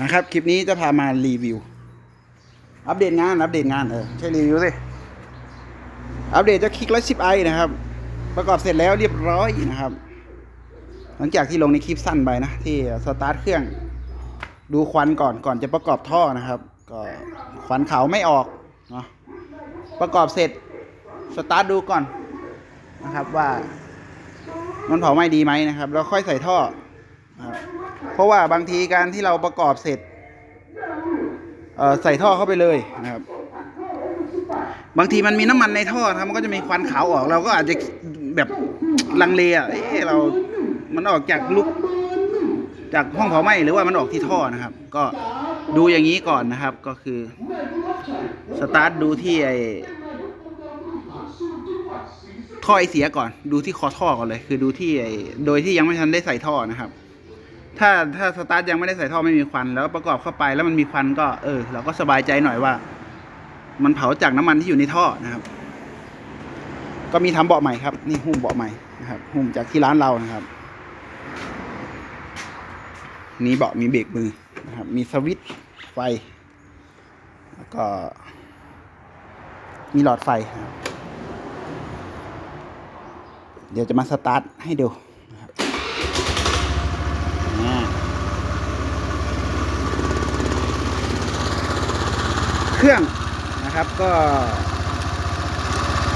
นะครับ คลิปนี้จะพามารีวิว อัปเดตงาน อัปเดตงานเออใช่รีวิวสิ อัปเดตจะคลิกร้อยสิบไอนะครับ ประกอบเสร็จแล้วเรียบร้อยนะครับ หลังจากที่ลงในคลิปสั้นไปนะ ที่สตาร์ทเครื่อง ดูควันก่อนก่อนจะประกอบท่อนะครับ ก็ควันขาวไม่ออกเนาะประกอบเสร็จสตาร์ทดูก่อนนะครับว่ามันเผาไหม้ดีไหมนะครับ แล้วค่อยใส่ท่อนะครับ เพราะว่าบางทีการที่เราประกอบเสร็จใส่ท่อเข้าไปเลยนะครับ บางทีมันมีน้ำมันในท่อครับมันก็จะมีควันขาวออก เราก็อาจจะแบบลังเลอะเอ๊ะเรา มันออกจากลุกจากห้องเผาไหม้หรือว่ามันออกที่ท่อนะครับ ก็ดูอย่างนี้ก่อนนะครับ ก็คือสตาร์ทดูที่ไอท่อไอเสียก่อน ดูที่คอท่อก่อนเลย คือดูที่ไอโดยที่ยังไม่ทันได้ใส่ท่อนะครับ ถ้าถ้าสตาร์ทยังไม่ได้ใส่ท่อไม่มีควันแล้วประกอบเข้าไปแล้วมันมีควันก็เออเราก็สบายใจหน่อยว่า มันเผาจากน้ำมันที่อยู่ในท่อนะครับ ก็มีทำเบาะใหม่ครับ นี่หุ้มเบาะใหม่นะครับหุ้มจากที่ร้านเรานะครับมีเบาะมีเบรกมือนะครับ มีสวิตช์ไฟ แล้วก็ มีหลอดไฟครับเดี๋ยวจะมาสตาร์ทให้ดูนะครับอ่าเครื่องนะครับ ก็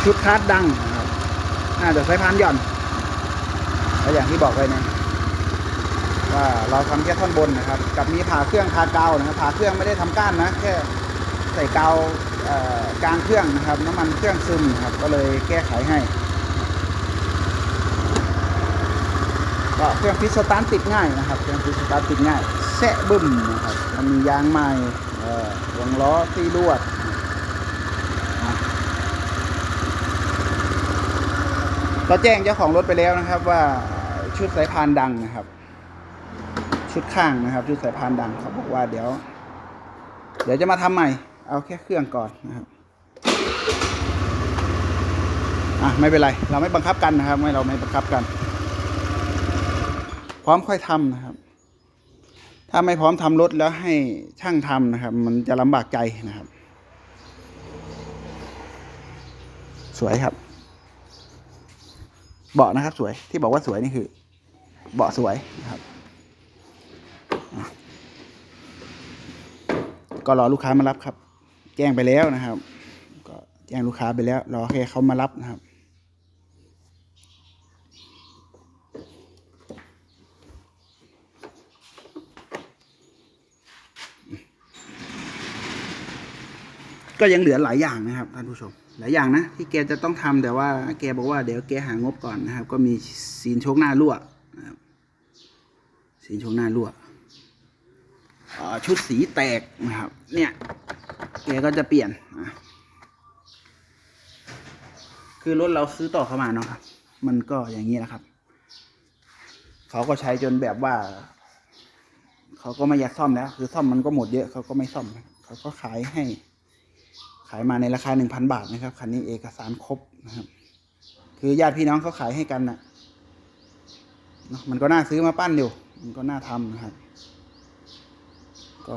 ชุดคาดดังนะครับน่าจะใช้พานหย่อนแล้วอย่างที่บอกไว้นะว่าเราทำแค่ท่อนบนนะครับ กับมีผ่าเครื่องคาเกาวนะครับผ่าเครื่องไม่ได้ทำก้านนะแค่ใส่กาวเกลางเครื่องนะครับ น้ำมันเครื่องซึมนะครับ ก็เลยแก้ไขให้ก็เครื่องพิสตาร์ติดง่ายนะครับเครื่องพิสตาร์ติดง่ายแซะบึ้มนะครับมันมียางใหม่เอ่อวงล้อที่ลวดอะ ก็แจ้งเจ้าของรถไปแล้วนะครับ ว่าชุดสายพานดังนะครับ ชุดข้างนะครับ ชุดสายพานดังเขาบอกว่าเดี๋ยว เดี๋ยวจะมาทำใหม่ เอาแค่เครื่องก่อนนะครับอะไม่เป็นไรเราไม่บังคับกันนะครับ ไม่เราไม่บังคับกัน พร้อมค่อยทำนะครับ ถ้าไม่พร้อมทำรถแล้วให้ช่างทำนะครับ มันจะลำบากใจนะครับ สวยครับ เบาะนะครับ สวยที่บอกว่าสวยนี่คือ เบาะสวยนะครับ ก็รอลูกค้ามารับครับ แจ้งไปแล้วนะครับ ก็แจ้งลูกค้าไปแล้วรอแค่เขามารับนะครับก็ยังเหลือหลายอย่างนะครับท่านผู้ชม หลายอย่างนะ ที่แกจะต้องทำแต่ว่าแกบอกว่าเดี๋ยวแกหางบก่อนนะครับ ก็มีซีนโชกหน้ารั่วซีนโชกหน้ารั่วชุดสีแตกนะครับ เนี่ยแกก็จะเปลี่ยนคือรถเราซื้อต่อเข้ามาเนาะครับ มันก็อย่างนี้นะครับ เขาก็ใช้จนแบบว่า เขาก็ไม่อยากซ่อมแล้ว คือซ่อมมันก็หมดเยอะเขาก็ไม่ซ่อมเขาก็ขายให้ ขายมาในราคาหนึ่งพันบาทนะครับ คันนี้เอกสารครบนะครับ คือญาติพี่น้องเขาขายให้กันนะเนะมันก็น่าซื้อมาปั้นอยู่มันก็น่าทำนะครับ ก็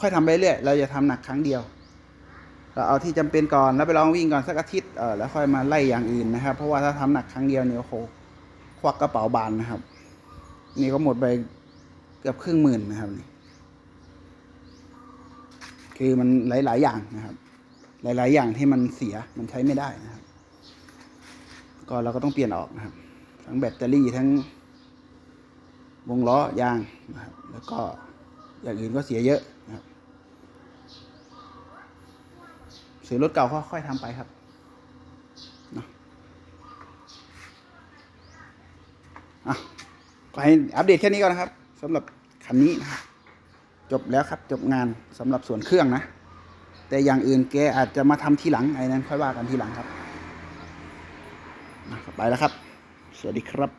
ค่อยทำไปเรื่อยเราจะทำหนักครั้งเดียว เราเอาที่จำเป็นก่อนแล้วไปลองวิ่งก่อนสักอาทิตย์เออแล้วค่อยมาไล่อย่างอื่นนะครับ เพราะว่าถ้าทำหนักครั้งเดียวเนี่ยโอ้โหควักกระเป๋าบานนะครับ นี่ก็หมดไปเกือบครึ่งหมื่นนะครับนี่ คือมันหลาย ๆ อย่างนะครับ หลาย ๆ อย่างที่มันเสียมันใช้ไม่ได้นะครับ ก็เราก็ต้องเปลี่ยนออกนะครับ ทั้งแบตเตอรี่ทั้งวงล้อยางนะครับ แล้วก็อย่างอื่นก็เสียเยอะนะครับซื้อรถเก่าค่อย ๆทำไปครับเนาะอะก็ให้อัปเดตแค่นี้ก่อนนะครับสำหรับคันนี้นะครับ จบแล้วครับจบงานสำหรับส่วนเครื่องนะ แต่อย่างอื่นแกอาจจะมาทำทีหลังไอ้นั้นค่อยว่ากันทีหลังครับไปแล้วครับ สวัสดีครับ